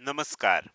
नमस्कार.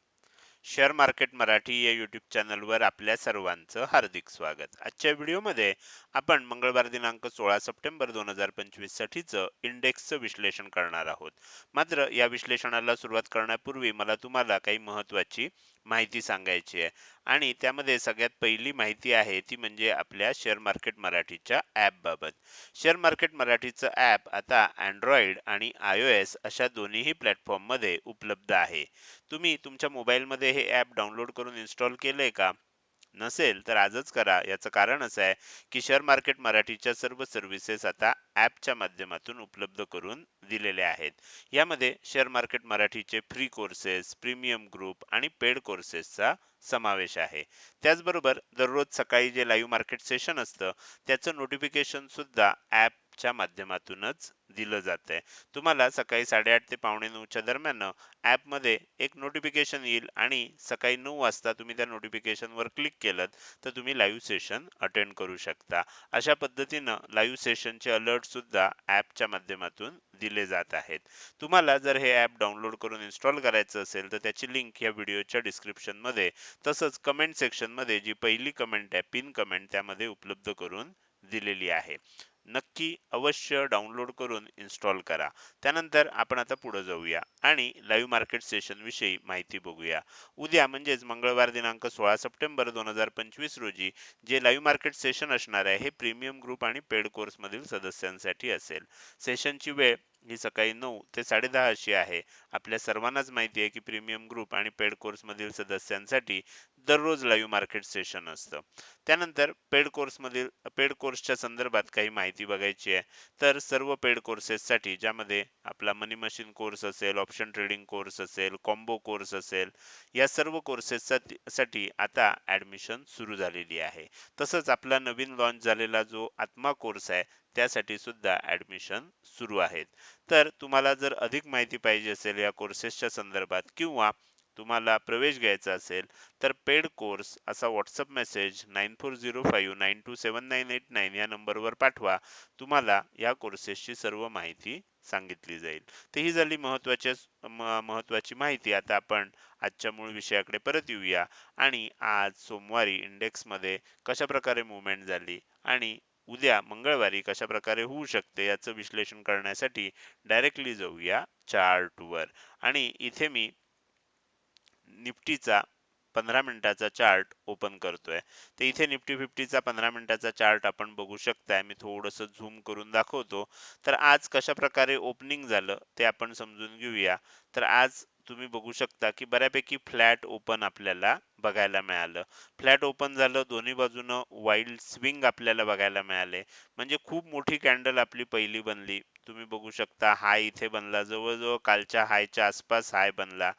Share market Marathi या YouTube चॅनलवर आपल्या सर्वांचं हार्दिक स्वागत. आजच्या व्हिडिओमध्ये आपण मंगळवार दिनांक सोळा सप्टेंबर दोन हजार पंचवीस साठीचं इंडेक्सचं विश्लेषण करणार आहोत. मात्र या विश्लेषणाला सुरुवात करण्यापूर्वी मला तुम्हाला काही महत्त्वाची माहिती सांगायची आहे. आणि त्यामध्ये सगळ्यात पहिली माहिती आहे ती म्हणजे आपल्या शेअर मार्केट मराठीच्या ॲपबाबत शेअर मार्केट मराठीचं ॲप आता अँड्रॉइड आणि आय ओ एस अशा दोन्हीही प्लॅटफॉर्ममध्ये उपलब्ध आहे. तुम्ही तुमच्या मोबाईलमध्ये हे ॲप डाउनलोड करून इन्स्टॉल केलंय का? नसेल तर आजच करा. याचं कारण असं आहे की शेअर मार्केट मराठीच्या सर्व सर्व्हिसेस आता ॲपच्या माध्यमातून उपलब्ध करून दिलेल्या आहेत. यामध्ये शेअर मार्केट मराठीचे फ्री कोर्सेस प्रीमियम ग्रुप आणि पेड कोर्सेसचा समावेश आहे. त्याचबरोबर दररोज सकाळी जे लाईव्ह मार्केट सेशन असतं त्याचं नोटिफिकेशन सुद्धा ॲपच्या माध्यमातूनच दिलं जात आहे तुम्हाला सकाळी साडेआठ ते पावणे नऊच्या दरम्यान ॲपमध्ये एक नोटिफिकेशन येईल आणि सकाळी नऊ वाजता तुम्ही त्या नोटिफिकेशनवर क्लिक केलं तर तुम्ही लाईव्ह सेशन अटेंड करू शकता. अशा पद्धतीनं लाईव्ह सेशनचे अलर्ट सुद्धा ॲपच्या माध्यमातून दिले जात आहेत. तुम्हाला जर हे ॲप डाउनलोड करून इन्स्टॉल करायचं असेल तर त्याची लिंक या व्हिडिओच्या डिस्क्रिप्शनमध्ये तसंच कमेंट सेक्शनमध्ये जी पहिली कमेंट आहे पिन कमेंट त्यामध्ये उपलब्ध करून दिलेली आहे. नक्की अवश्य डाउनलोड करून इन्स्टॉल करा. त्यानंतर आपण आता पुढे जाऊया आणि लाईव्ह मार्केट सेशनविषयी माहिती बघूया. उद्या म्हणजेच मंगळवार दिनांक सोळा सप्टेंबर दोन हजार पंचवीस रोजी जे लाईव्ह मार्केट सेशन असणार आहे हे प्रीमियम ग्रुप आणि पेड कोर्स मधील सदस्यांसाठी असेल. सेशनची वेळ ही सकाळी नऊ ते साडेदहा अशी आहे. आपल्या सर्वांनाच माहिती आहे की प्रीमियम ग्रुप आणि पेड कोर्स मधील सदस्यांसाठी दररोज लाईव्ह मार्केट सेशन असतं. त्यानंतर पेड कोर्समधील पेड कोर्सच्या संदर्भात काही माहिती बघायची आहे. तर सर्व पेड कोर्सेससाठी ज्यामध्ये आपला मनी मशीन कोर्स असेल ऑप्शन ट्रेडिंग कोर्स असेल कॉम्बो कोर्स असेल या सर्व कोर्सेस साठी आता ऍडमिशन सुरू झालेली आहे. तसंच आपला नवीन लॉन्च झालेला जो आत्मा कोर्स आहे त्यासाठी सुद्धा ॲडमिशन सुरू आहेत. तर तुम्हाला जर अधिक माहिती पाहिजे असेल या कोर्सेसच्या संदर्भात किंवा तुम्हाला प्रवेश घ्यायचा असेल तर पेड कोर्स असा WhatsApp message nine four zero five nine two seven nine eight nine या नंबरवर पाठवा. तुम्हाला या कोर्सेसची सर्व माहिती सांगितली जाईल. तर ही झाली महत्वाची महत्वाची माहिती. आता आपण आजच्या मूळ विषयाकडे परत येऊया. आणि आज सोमवारी इंडेक्समध्ये कशा प्रकारे मुवमेंट झाली आणि उद्या मंगळवारी कशा प्रकारे होऊ शकते याचं विश्लेषण करण्यासाठी डायरेक्टली जाऊया चार्टवर आणि इथे मी निफ्टीचा पंधरा मिनिटाचा चार्ट ओपन करतोय. तर इथे निफ्टी फिफ्टीचा पंधरा मिनिटाचा चार्ट आपण बघू शकताय. मी थोडस झूम करून दाखवतो. तर आज कशा प्रकारे ओपनिंग झालं ते आपण समजून घेऊया. तर आज तुम्ही बघू शकता की बऱ्यापैकी फ्लॅट ओपन आपल्याला बघायला मिळालं. फ्लॅट ओपन झालं दोन्ही बाजूनं वाईल्ड स्विंग आपल्याला बघायला मिळाले. म्हणजे खूप मोठी कॅन्डल आपली पहिली बनली. तुम्ही बघू शकता हाय इथे बनला जवळजवळ कालच्या हायच्या आसपास हाय बनला.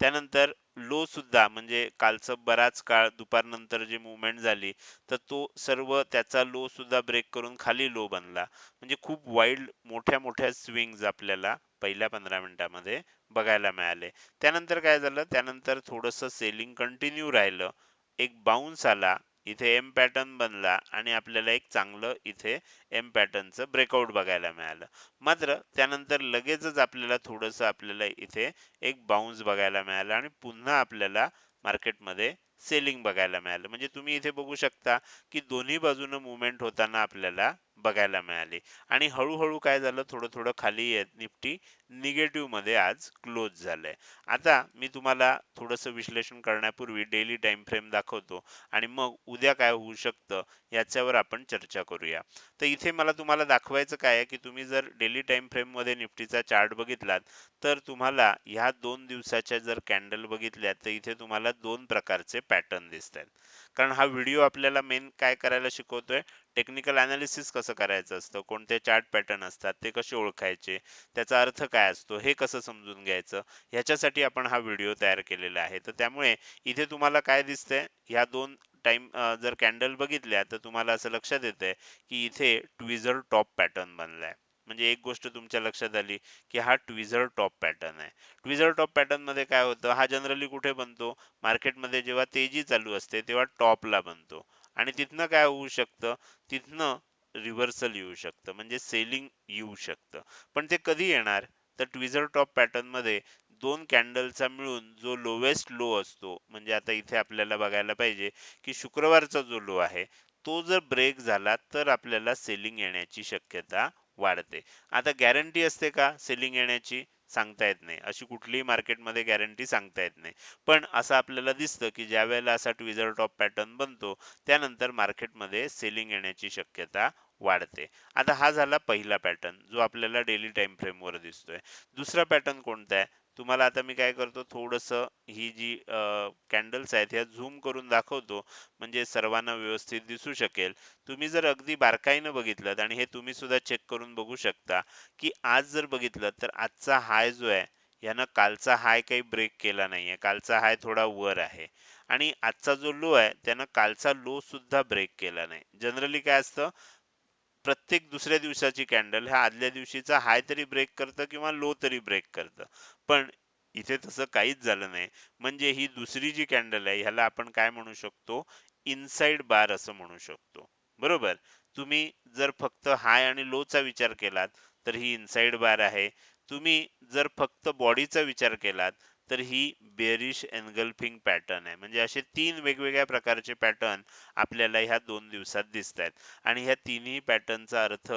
त्यानंतर लो सुद्धा म्हणजे कालचं बराच काळ दुपारनंतर जी मुवमेंट झाली तर तो सर्व त्याचा लो सुद्धा ब्रेक करून खाली लो बनला. म्हणजे खूप वाईल्ड मोठ्या मोठ्या स्विंग्स आपल्याला पहिल्या पंधरा मिनिटामध्ये बघायला मिळाले. त्यानंतर काय झालं? त्यानंतर थोडंसं सेलिंग कंटिन्यू राहिलं. एक बाउन्स आला. इथे एम पॅटर्न बनला आणि आपल्याला एक चांगलं इथे एम पॅटर्नचं ब्रेकआउट बघायला मिळालं. मात्र त्यानंतर लगेचच आपल्याला थोडंसं आपल्याला इथे एक बाउन्स बघायला मिळाला आणि पुन्हा आपल्याला मार्केटमध्ये सेलिंग बघायला मिळालं. म्हणजे तुम्ही इथे बघू शकता की दोन्ही बाजूनं मुवमेंट होताना आपल्याला बघायला मिळाली. आणि हळूहळू काय झालं थोडं थोडं खाली येत निफ्टी निगेटिव्हमध्ये आज क्लोज झालंय. आता मी तुम्हाला थोडस विश्लेषण करण्यापूर्वी डेली टाइम फ्रेम दाखवतो आणि मग उद्या काय होऊ शकतं याच्यावर आपण चर्चा करूया. तर इथे मला तुम्हाला दाखवायचं काय आहे की तुम्ही जर डेली टाइम फ्रेममध्ये निफ्टीचा चार्ट बघितलात तर तुम्हाला ह्या दोन दिवसाच्या जर कॅन्डल बघितल्या तर इथे तुम्हाला दोन प्रकारचे पॅटर्न दिसत आहेत कारण हा व्हिडिओ आपल्याला मेन काय करायला शिकवतोय? टेक्निकल अनालिसिस कसं करायचं असतं? कोणते चार्ट पॅटर्न असतात? ते कसे ओळखायचे? त्याचा अर्थ काय असतो? हे कसं समजून घ्यायचं? ह्याच्यासाठी आपण हा व्हिडिओ तयार केलेला आहे. तर त्यामुळे इथे तुम्हाला काय दिसतंय? ह्या दोन टाइम जर कॅन्डल बघितल्या तर तुम्हाला असं लक्षात येतंय की इथे ट्विझर टॉप पॅटर्न बनलाय. म्हणजे एक गोष्ट तुमच्या लक्षात आली की हा ट्विझर टॉप पॅटर्न आहे. ट्विझर टॉप पॅटर्नमध्ये काय होतं? हा जनरली कुठे बनतो? मार्केटमध्ये जेव्हा तेजी चालू असते तेव्हा टॉपला बनतो. आणि तिथनं काय होऊ शकतं? तिथनं रिव्हर्सल येऊ शकतं. म्हणजे सेलिंग येऊ शकतं. पण ते कधी येणार? तर ट्विझर टॉप पॅटर्नमध्ये दोन कॅन्डलचा मिळून जो लोवेस्ट लो असतो म्हणजे आता इथे आपल्याला बघायला पाहिजे की शुक्रवारचा जो लो आहे तो जर ब्रेक झाला तर आपल्याला सेलिंग येण्याची शक्यता वाढते. आता गॅरंटी असते का सेलिंग येण्याची? सांगता येत नाही. अशी कुठलीही मार्केटमध्ये गॅरंटी सांगता येत नाही. पण असं आपल्याला दिसतं की ज्या वेळेला असा ट्विझर टॉप पॅटर्न बनतो त्यानंतर मार्केटमध्ये सेलिंग येण्याची शक्यता वाढते. आता हा झाला पहिला पॅटर्न जो आपल्याला डेली टाइम फ्रेमवर दिसतोय. दुसरा पॅटर्न कोणता आहे? तुम्हाला आता मी काय करतो थोडंसं ही जी कॅन्डल्स आहेत ह्या झूम करून दाखवतो म्हणजे सर्वांना व्यवस्थित दिसू शकेल. तुम्ही जर अगदी बारकाईनं बघितलं आणि हे तुम्ही सुद्धा चेक करून बघू शकता की आज जर बघितलं तर आजचा हाय जो आहे यानं कालचा हाय काही ब्रेक केला नाहीये. कालचा हाय थोडा वर आहे. आणि आजचा जो लो आहे त्यानं कालचा लो सुद्धा ब्रेक केला नाही. जनरली काय असतं प्रत्येक दुसऱ्या दिवसाची कॅन्डल ह्या आदल्या दिवशीचा हाय तरी ब्रेक करतं किंवा लो तरी ब्रेक करतं. पण इथे तसं काहीच झालं नाही. म्हणजे ही दुसरी जी कॅन्डल आहे ह्याला आपण काय म्हणू शकतो? इनसाइड बार असं म्हणू शकतो. बरोबर? तुम्ही जर फक्त हाय आणि लो चा विचार केलात तर ही इनसाइड बार आहे. तुम्ही जर फक्त बॉडीचा विचार केलात तर ही बेरिश एनगल्फिंग पॅटर्न आहे. म्हणजे असे तीन वेगवेगळ्या प्रकारचे पॅटर्न आपल्याला ह्या दोन दिवसात दिसत आहेत आणि ह्या तिन्ही पॅटर्नचा अर्थ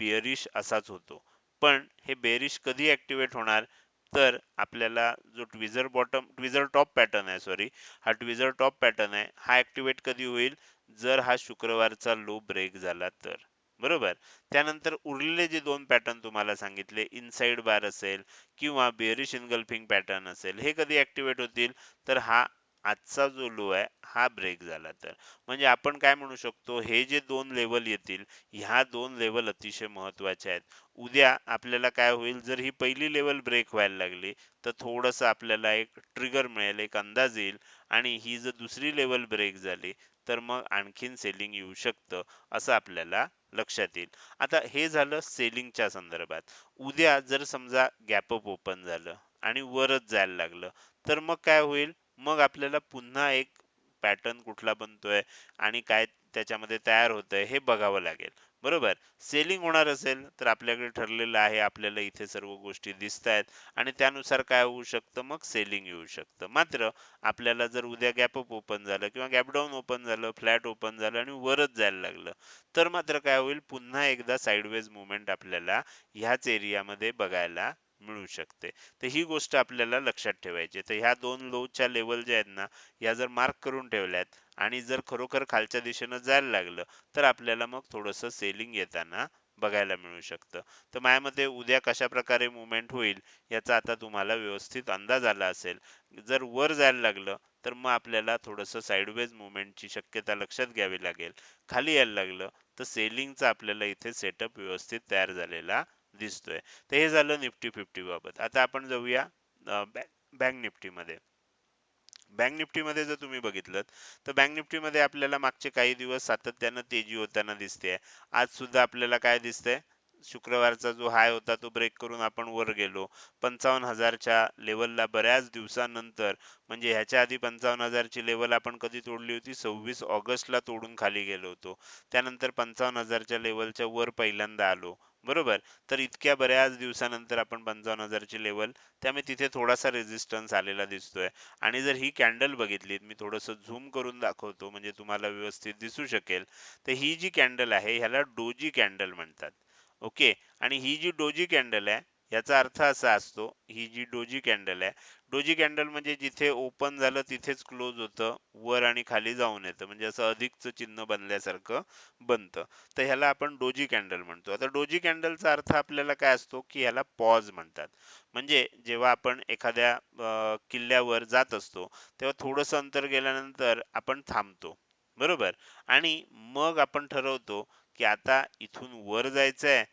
बेरिश असाच होतो. पण हे बेरिश कधी ऍक्टिव्हेट होणार? तर आपल्याला जो tweezer bottom tweezer top pattern आहे सॉरी हा ट्विझर टॉप पॅटर्न आहे हा ऍक्टिव्हेट कधी होईल? जर हा शुक्रवारचा लो ब्रेक झाला तर. बरोबर. त्यानंतर उरलेले जे दोन पॅटर्न तुम्हाला सांगितले इनसाइड बार असेल किंवा बेअरिश इनगल्फिंग पॅटर्न असेल हे कधी ऍक्टिव्हेट होतील? तर हा आजचा जो लो आहे हा ब्रेक झाला तर. म्हणजे आपण काय म्हणू शकतो हे जे दोन लेवल येतील ह्या दोन लेवल अतिशय महत्त्वाचे आहेत. उद्या आपल्याला काय होईल जर ही पहिली लेवल ब्रेक व्हायला लागली तर थोडस आपल्याला एक ट्रिगर मिळेल एक अंदाज येईल आणि ही जर दुसरी लेवल ब्रेक झाली तर मग आणखीन सेलिंग येऊ शकतं असं आपल्याला लक्षात येईल. आता हे झालं सेलिंगच्या संदर्भात. उद्या जर समजा गॅपअप ओपन झालं आणि वरच जायला लागलं तर मग काय होईल? मग आपल्याला पुन्हा एक पॅटर्न कुठला बनतोय आणि काय त्याच्यामध्ये तयार होतंय हे बघावं लागेल. बरोबर. सेलिंग होणार असेल तर आपल्याकडे ठरलेलं आहे आपल्याला इथे सर्व गोष्टी दिसत आहेत आणि त्यानुसार काय होऊ शकतं? मग सेलिंग येऊ शकतं. मात्र आपल्याला जर उद्या गॅपअप ओपन झालं किंवा गॅपडाऊन ओपन झालं फ्लॅट ओपन झालं आणि वरच जायला लागलं तर मात्र काय होईल? पुन्हा एकदा साईडवेज मुवमेंट आपल्याला ह्याच एरियामध्ये बघायला मिळू शकते. तर ही गोष्ट आपल्याला लक्षात ठेवायची तर ह्या दोन लोच्या लेवल ज्या आहेत ना या जर मार्क करून ठेवल्यात आणि जर खरोखर खालच्या दिशेनं जायला लागलं तर आपल्याला मग थोडस सेलिंग येताना बघायला मिळू शकतं. तर माझ्या मते उद्या कशा प्रकारे मुवमेंट होईल याचा आता तुम्हाला व्यवस्थित अंदाज आला असेल. जर वर जायला लागलं तर मग आपल्याला थोडंसं साईडवेज मुवमेंटची शक्यता लक्षात घ्यावी लागेल. खाली यायला लागलं तर सेलिंगचा आपल्याला इथे सेटअप व्यवस्थित तयार झालेला दिसतोय. तर हे झालं निफ्टी फिफ्टी बाबत. आता आपण जाऊया बँक निफ्टी मध्ये बँक निफ्टी मध्ये जर तुम्ही बघितलं तर बँक निफ्टी मध्ये आपल्याला मागचे काही दिवस सातत्यानं तेजी होताना दिसते. आज सुद्धा आपल्याला काय दिसतंय? शुक्रवारचा जो हाय होता तो ब्रेक करून आपण वर गेलो. पंचावन्न हजारच्या लेवलला बऱ्याच दिवसानंतर म्हणजे ह्याच्या आधी पंचावन्न हजारची लेवल आपण कधी तोडली होती? सव्वीस ऑगस्टला तोडून खाली गेलो होतो. त्यानंतर पंचावन्न हजारच्या लेवलच्या वर पहिल्यांदा आलो. बरोबर. तर इतक्या बऱ्याच दिवसानंतर आपण पंचावन्न हजारची लेवल त्यामुळे तिथे थोडासा रेजिस्टन्स आलेला दिसतोय. आणि जर ही कॅन्डल बघितली मी थोडस झूम करून दाखवतो म्हणजे तुम्हाला व्यवस्थित दिसू शकेल. तर ही जी कॅन्डल आहे ह्याला डोजी कॅन्डल म्हणतात. ओके आणि ही जी डोजी कॅन्डल आहे याचा अर्थ असा असतो ही जी डोजी कॅन्डल आहे डोजी कॅन्डल म्हणजे जिथे ओपन झालं तिथेच क्लोज होतं वर आणि खाली जाऊन येतं म्हणजे असं अधिकचं चिन्ह बनल्यासारखं बनतं. तर ह्याला आपण डोजी कॅन्डल म्हणतो. आता डोजी कॅन्डलचा अर्थ आपल्याला काय असतो की ह्याला पॉज म्हणतात. म्हणजे जेव्हा आपण एखाद्या किल्ल्यावर जात असतो तेव्हा थोडस अंतर गेल्यानंतर आपण थांबतो. बरोबर? आणि मग आपण ठरवतो की आता इथून वर जायचं आहे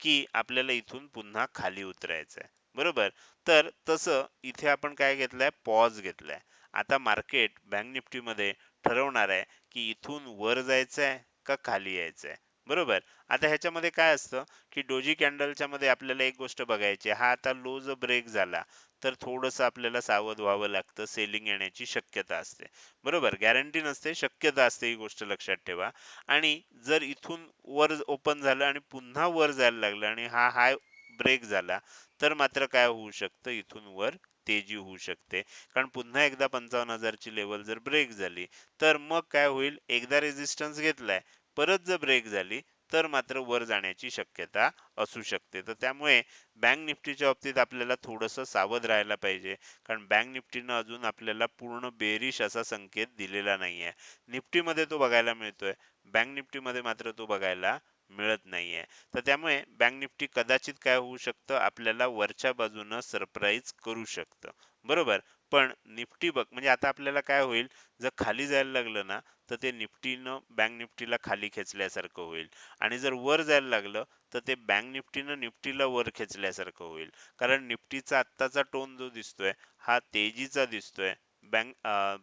की आपल्याला इथून पुन्हा खाली उतरायचंय. बरोबर? तर तसं इथे आपण काय घेतलंय? पॉज घेतलाय. आता मार्केट बँक निफ्टीमध्ये ठरवणार आहे की इथून वर जायचंय का खाली यायचंय? बरोबर. आता ह्याच्यामध्ये काय असतं की डोजी कॅन्डलच्या मध्ये आपल्याला एक गोष्ट बघायची हा आता लो जो ब्रेक झाला तर थोडस आपल्याला सावध व्हावं लागतं सेलिंग येण्याची शक्यता असते. बरोबर? गॅरंटी नसते शक्यता असते ही गोष्ट लक्षात ठेवा. आणि जर इथून वर ओपन झालं आणि पुन्हा वर जायला लागलं आणि हा हाय ब्रेक झाला तर मात्र काय होऊ शकतं? इथून वर तेजी होऊ शकते. कारण पुन्हा एकदा पंचावन्न हजारची लेवल जर ब्रेक झाली तर मग काय होईल? एकदा रेझिस्टन्स घेतलाय परत जर ब्रेक झाली तर मात्र वर जाण्याची शक्यता असू शकते. तर त्यामुळे बँक निफ्टीच्या बाबतीत आपल्याला थोडंसं सावध राहायला पाहिजे. कारण बँक निफ्टीनं अजून आपल्याला पूर्ण बेरिश असा संकेत दिलेला नाहीये. निफ्टीमध्ये तो बघायला मिळतोय. बँक निफ्टीमध्ये मात्र तो बघायला मिळत नाहीये. तर त्यामुळे बँक निफ्टी कदाचित काय होऊ शकतं? आपल्याला वरच्या बाजूनं सरप्राईज करू शकतं. बरोबर? पण निफ्टी बघ म्हणजे आता आपल्याला काय होईल? जर खाली जायला लागलं ना तर ते निफ्टीनं बँक निफ्टीला खाली खेचल्यासारखं होईल. आणि जर वर जायला लागलं तर ते बँक निफ्टीनं निफ्टीला वर खेचल्यासारखं होईल. कारण निफ्टीचा आत्ताचा टोन जो दिसतोय हा तेजीचा दिसतोय बँक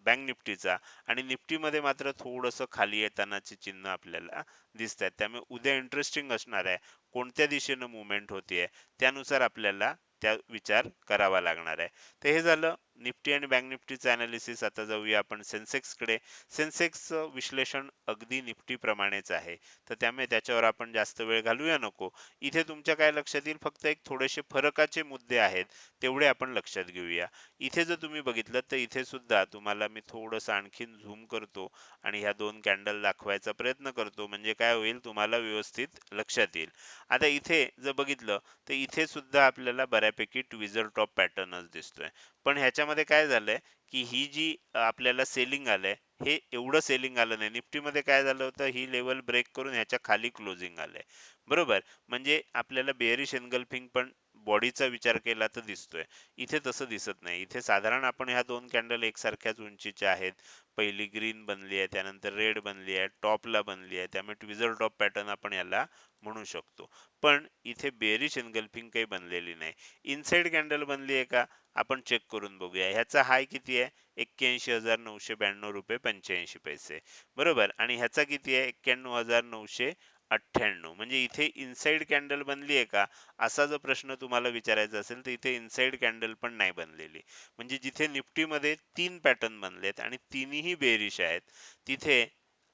बँक निफ्टीचा. आणि निफ्टीमध्ये मात्र थोडंसं खाली येतानाचे चिन्ह आपल्याला दिसत आहेत त्यामुळे उद्या इंटरेस्टिंग असणार आहे कोणत्या दिशेनं मुवमेंट होतीये त्यानुसार आपल्याला त्या विचार करावा लागणार आहे. तर हे झालं. निफ्टी आणि बँक निफ्टीचं अनालिसिस आता जाऊया आपण सेन्सेक्सकडे सेन्सेक्सचं विश्लेषण अगदी निफ्टी प्रमाणेच आहे. तर त्यामुळे त्याच्यावर आपण जास्त वेळ घालूया नको. इथे तुमच्या काय लक्षात येईल? फक्त एक थोडेसे फरकाचे मुद्दे आहेत तेवढे आपण लक्षात घेऊया. इथे जर तुम्ही बघितलं तर इथे सुद्धा तुम्हाला मी थोडंसं आणखीन झूम करतो आणि ह्या दोन कॅन्डल दाखवायचा प्रयत्न करतो. म्हणजे काय होईल? तुम्हाला व्यवस्थित लक्षात येईल. आता इथे जर बघितलं तर इथे सुद्धा आपल्याला बऱ्यापैकी ट्विझर टॉप पॅटर्नच दिसतोय. पण ह्याच्यामध्ये काय झालंय की ही जी आपल्याला सेलिंग आलंय हे एवढं सेलिंग आलं नाही. निफ्टीमध्ये काय झालं होतं ही लेवल ब्रेक करून ह्याच्या खाली क्लोजिंग आलंय. बरोबर? म्हणजे आपल्याला बेअरिश एनगल्फिंग पण बॉडीचा विचार केला तर दिसतोय. इथे तसं दिसत नाही. इथे साधारण आपण ह्या दोन कॅन्डल एकसारख्याच उंचीच्या आहेत. पहिली ग्रीन बनली आहे त्यानंतर रेड बनली आहे टॉपला बनली आहे. त्यामुळे ट्विझर टॉप पॅटर्न आपण याला म्हणू शकतो. पण इथे बेरिश एनगल्फिंग काही बनलेली नाही. इनसाइड कॅन्डल बनली आहे का? आपण चेक करून बघूया. ह्याचा हाय किती आहे? एक्क्याऐंशी हजार नऊशे ब्याण्णव रुपये पंच्याऐंशी पैसे. बरोबर? आणि ह्याचा किती आहे? एक्क्याण्णव हजार नऊशे अठ्ठ्याण्णव. म्हणजे इथे इनसाइड कॅन्डल बनली आहे का? असा जर प्रश्न तुम्हाला विचारायचा असेल तर इथे इनसाइड कॅन्डल पण नाही बनलेली. म्हणजे जिथे निफ्टीमध्ये तीन पॅटर्न बनलेत आणि तिन्ही बेरिश आहेत तिथे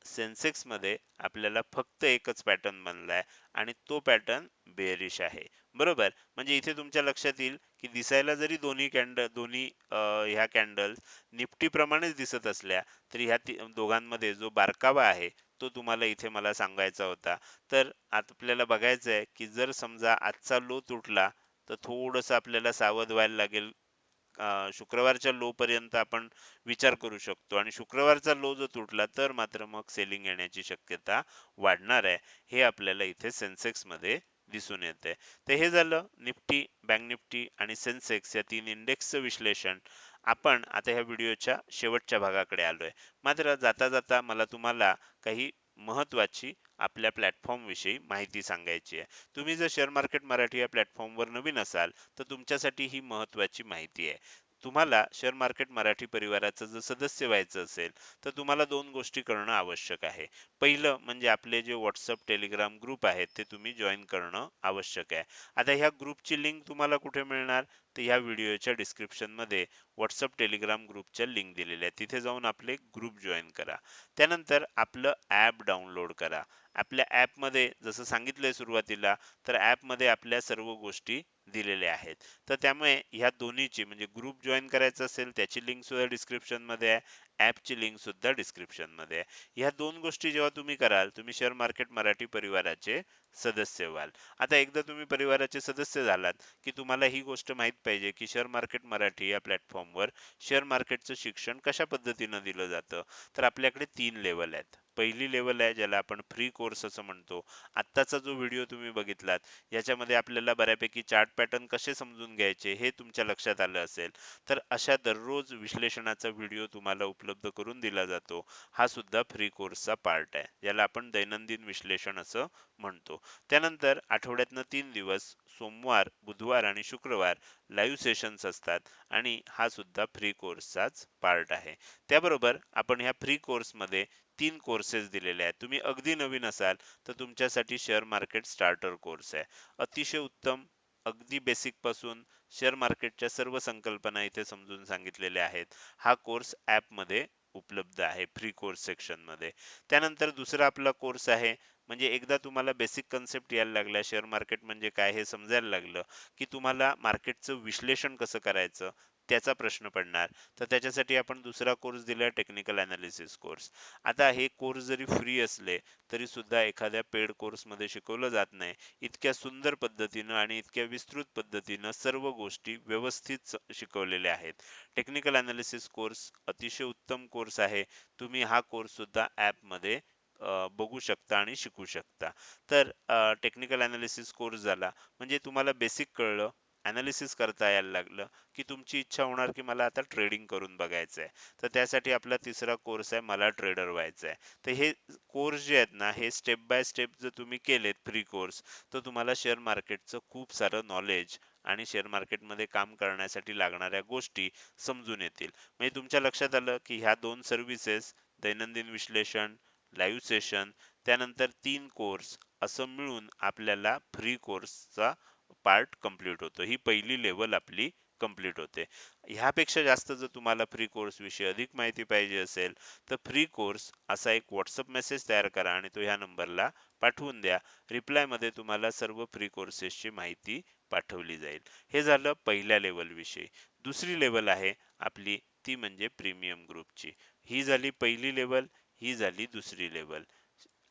सेन्सेक्समध्ये आपल्याला फक्त एकच पॅटर्न बनलाय आणि तो पॅटर्न बेरिश आहे. बरोबर? म्हणजे इथे तुमच्या लक्षात येईल की दिसायला जरी दोन्ही कॅन्डल दोन्ही ह्या कॅन्डल निफ्टी प्रमाणेच दिसत असल्या तरी ह्या दोघांमध्ये जो बारकावा आहे तो तुम्हाला इथे मला सांगायचा होता. तर आपल्याला बघायचं आहे की जर समजा आजचा लो तुटला तर थोडंसं आपल्याला सावध व्हायला लागेल. शुक्रवारच्या लो पर्यंत आपण विचार करू शकतो आणि शुक्रवारचा लो जर तुटला तर मात्र मग सेलिंग येण्याची शक्यता वाढणार आहे. हे आपल्याला इथे सेन्सेक्समध्ये दिसून येते तर हे झालं निफ्टी बँक निफ्टी आणि सेन्सेक्स या तीन इंडेक्सचं विश्लेषण. आपण आता ह्या व्हिडिओच्या शेवटच्या भागाकडे आलोय. मात्र जाता जाता मला तुम्हाला काही महत्वाची आपल्या प्लॅटफॉर्म विषयी माहिती सांगायची आहे. तुम्ही जर शेअर मार्केट मराठी या प्लॅटफॉर्मवर नवीन असाल तर तुमच्यासाठी ही महत्वाची माहिती आहे. तुम्हाला शेअर मार्केट मराठी परिवाराचं जर सदस्य व्हायचं असेल तर तुम्हाला दोन गोष्टी करणं आवश्यक आहे. पहिलं म्हणजे आपले जे व्हॉट्सअप टेलिग्राम ग्रुप आहेत ते तुम्ही जॉईन करणं आवश्यक आहे. आता ह्या ग्रुपची लिंक तुम्हाला कुठे मिळणार? तर ह्या व्हिडिओच्या डिस्क्रिप्शनमध्ये व्हॉट्सअप टेलिग्राम ग्रुपच्या लिंक दिलेल्या आहेत. तिथे जाऊन आपले ग्रुप जॉईन करा. त्यानंतर आपलं ॲप डाउनलोड करा. आपल्या ॲपमध्ये जसं सांगितलंय सुरुवातीला तर ॲपमध्ये आपल्या सर्व गोष्टी दिलेल्या आहेत. तर त्यामुळे ह्या दोन्हीची म्हणजे ग्रुप जॉईन करायचा असेल त्याची लिंक सुद्धा डिस्क्रिप्शनमध्ये आहे. ॲपची लिंक सुद्धा डिस्क्रिप्शनमध्ये आहे. ह्या दोन गोष्टी जेव्हा तुम्ही कराल तुम्ही शेअर मार्केट मराठी परिवाराचे सदस्य व्हाल. आता एकदा तुम्ही परिवाराचे सदस्य झालात की तुम्हाला ही गोष्ट माहीत पाहिजे की शेअर मार्केट मराठी या प्लॅटफॉर्मवर शेअर मार्केटचं शिक्षण कशा पद्धतीनं दिलं जातं? तर आपल्याकडे तीन लेवल आहेत. पहिली लेवल आहे ज्याला आपण फ्री कोर्स असं म्हणतो. आत्ताचा जो व्हिडिओ तुम्ही बघितलात याच्यामध्ये आपल्याला बऱ्यापैकी चार्ट पॅटर्न कसे समजून घ्यायचे हे तुमच्या लक्षात आलं असेल. तर अशा दररोज विश्लेषणाचा व्हिडिओ तुम्हाला उपलब्ध करून दिला जातो. हा सुद्धा फ्री कोर्सचा पार्ट आहे. ज्याला आपण दैनंदिन विश्लेषण असं म्हणतो. त्यानंतर आठवड्यातनं तीन दिवस सोमवार बुधवार आणि शुक्रवार लाईव्ह सेशन्स असतात आणि हा सुद्धा फ्री कोर्सचाच पार्ट आहे. त्याबरोबर आपण ह्या फ्री कोर्समध्ये तीन कोर्सेस दिलेले आहेत. तुम्ही अगदी नवीन असाल तर तुमच्यासाठी शेअर मार्केट स्टार्टर कोर्स आहे. अतिशय उत्तम अगदी बेसिकपासून शेअर मार्केटच्या सर्व संकल्पना इथे समजून सांगितलेल्या आहेत. हा कोर्स ऍपमध्ये उपलब्ध आहे फ्री कोर्स सेक्शनमध्ये. त्यानंतर दुसरा आपला कोर्स आहे म्हणजे एकदा तुम्हाला बेसिक कन्सेप्ट यायला लागल्या शेअर मार्केट म्हणजे काय हे समजायला लागलं की तुम्हाला मार्केटचं विश्लेषण कसं करायचं त्याचा प्रश्न पडणार. तर त्याच्यासाठी आपण दुसरा कोर्स दिला टेक्निकल अनालिसिस कोर्स आता हे कोर्स जरी फ्री असले तरी सुद्धा एखाद्या पेड कोर्समध्ये शिकवलं जात नाही. इतक्या सुंदर पद्धतीनं आणि इतक्या विस्तृत पद्धतीनं सर्व गोष्टी व्यवस्थित शिकवलेल्या आहेत. टेक्निकल अनालिसिस कोर्स अतिशय उत्तम कोर्स आहे. तुम्ही हा कोर्स सुद्धा ऍपमध्ये बघू शकता आणि शिकू शकता. तर टेक्निकल अनालिसिस कोर्स झाला. म्हणजे तुम्हाला बेसिक कळलं. ॲनालिसिस करता यायला लागलं की तुमची इच्छा होणार की मला आता ट्रेडिंग करून बघायचं आहे तर त्यासाठी आपला तिसरा कोर्स आहे मला ट्रेडर व्हायचं आहे तर हे कोर्स जे आहेत ना हे स्टेप बाय स्टेप जर तुम्ही केलेत फ्री कोर्स तर तुम्हाला शेअर मार्केटचं खूप सारं नॉलेज आणि शेअर मार्केटमध्ये काम करण्यासाठी लागणाऱ्या गोष्टी समजून येतील. म्हणजे तुमच्या लक्षात आलं की ह्या दोन सर्व्हिसेस दैनंदिन विश्लेषण लाईव्ह सेशन त्यानंतर तीन कोर्स असं मिळून आपल्याला फ्री कोर्सचा पार्ट कंप्लीट होतो. ही पहिली लेवल आपली कंप्लीट होते. ह्यापेक्षा जास्त जर तुम्हाला फ्री कोर्स विषयी अधिक माहिती पाहिजे असेल तर फ्री कोर्स असा एक व्हॉट्सअप मेसेज तयार करा आणि तो ह्या नंबरला पाठवून द्या. रिप्लायमध्ये तुम्हाला सर्व फ्री कोर्सेसची माहिती पाठवली जाईल. हे झालं पहिल्या लेवलविषयी दुसरी लेवल आहे आपली ती म्हणजे प्रीमियम ग्रुपची ही झाली पहिली लेवल ही झाली दुसरी लेवल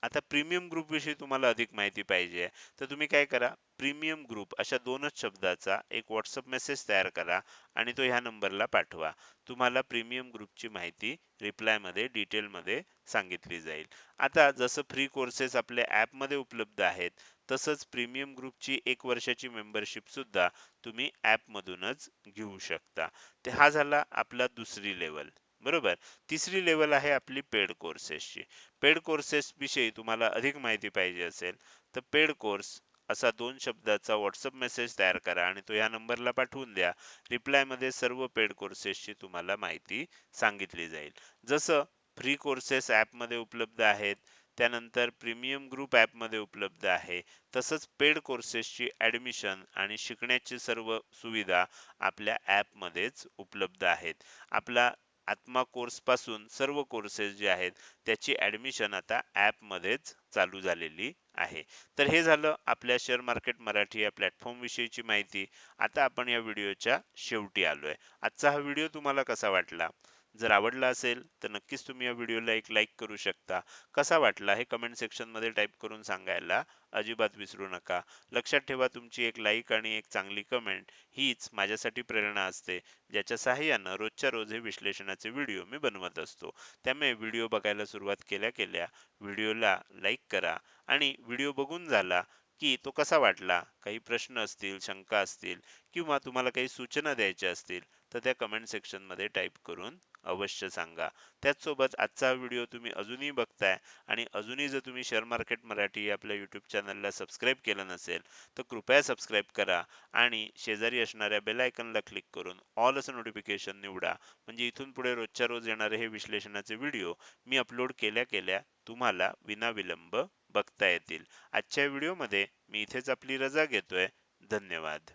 आता प्रीमियम ग्रुपविषयी तुम्हाला अधिक माहिती पाहिजे. तर तुम्ही काय करा प्रीमियम ग्रुप अशा दोनच शब्दाचा एक व्हॉट्सअप मेसेज तयार करा आणि तो ह्या नंबरला पाठवा. तुम्हाला प्रीमियम ग्रुपची माहिती रिप्लायमध्ये डिटेलमध्ये सांगितली जाईल. आता जसं फ्री कोर्सेस आपल्या ॲपमध्ये उपलब्ध आहेत तसंच प्रीमियम ग्रुपची एक वर्षाची मेंबरशिप सुद्धा तुम्ही ॲपमधूनच घेऊ शकता. ते हा झाला आपला दुसरी लेवल बरोबर. तिसरी लेवल आहे आपली पेड कोर्सेसची पेड कोर्सेस विषयी तुम्हाला अधिक माहिती पाहिजे असेल तर पेड कोर्स असा दोन शब्दाचा व्हॉट्सअप मेसेज तयार करा आणि तो या नंबरला पाठवून द्या. रिप्लायमध्ये सर्व पेड कोर्सेसची तुम्हाला माहिती सांगितली जाईल. जसं फ्री कोर्सेस ऍपमध्ये उपलब्ध आहेत त्यानंतर प्रीमियम ग्रुप ऍपमध्ये उपलब्ध आहे तसंच पेड कोर्सेसची ऍडमिशन आणि शिकण्याची सर्व सुविधा आपल्या ॲपमध्येच उपलब्ध आहेत. आपला आत्मा कोर्सपासून सर्व कोर्सेस जे आहेत त्याची ऍडमिशन आता ॲपमध्येच चालू झालेली आहे. तर हे झालं आपल्या शेअर मार्केट मराठी या प्लॅटफॉर्मविषयीची माहिती. आता आपण या व्हिडिओच्या शेवटी आलोय. आजचा हा व्हिडिओ तुम्हाला कसा वाटला? जर आवडला असेल तर नक्कीच तुम्ही या व्हिडिओला एक लाईक करू शकता. कसा वाटला हे कमेंट सेक्शनमध्ये टाईप करून सांगायला अजिबात विसरू नका. लक्षात ठेवा तुमची एक लाईक आणि एक चांगली कमेंट हीच माझ्यासाठी प्रेरणा असते ज्याच्या सहाय्यानं रोजच्या रोज हे विश्लेषणाचे व्हिडिओ मी बनवत असतो. त्यामुळे व्हिडिओ बघायला सुरुवात केल्या केल्या व्हिडिओला लाईक करा आणि व्हिडिओ बघून झाला की तो कसा वाटला? काही प्रश्न असतील शंका असतील किंवा तुम्हाला काही सूचना द्यायच्या असतील तर त्या कमेंट सेक्शनमध्ये टाईप करून अवश्य सांगा. त्याचसोबत आजचा व्हिडिओ तुम्ही अजूनही बघताय आणि अजूनही जर तुम्ही शेअर मार्केट मराठी आपल्या यूट्यूब चॅनलला सबस्क्राईब केलं नसेल तर कृपया सबस्क्राईब करा आणि शेजारी असणाऱ्या बेल आयकनला क्लिक करून ऑल असं नोटिफिकेशन निवडा. म्हणजे इथून पुढे रोजच्या रोज येणारे हे विश्लेषणाचे व्हिडिओ मी अपलोड केल्या केल्या तुम्हाला विनाविलंब बघता येतील. आजच्या व्हिडिओमध्ये मी इथेच आपली रजा घेतोय. धन्यवाद.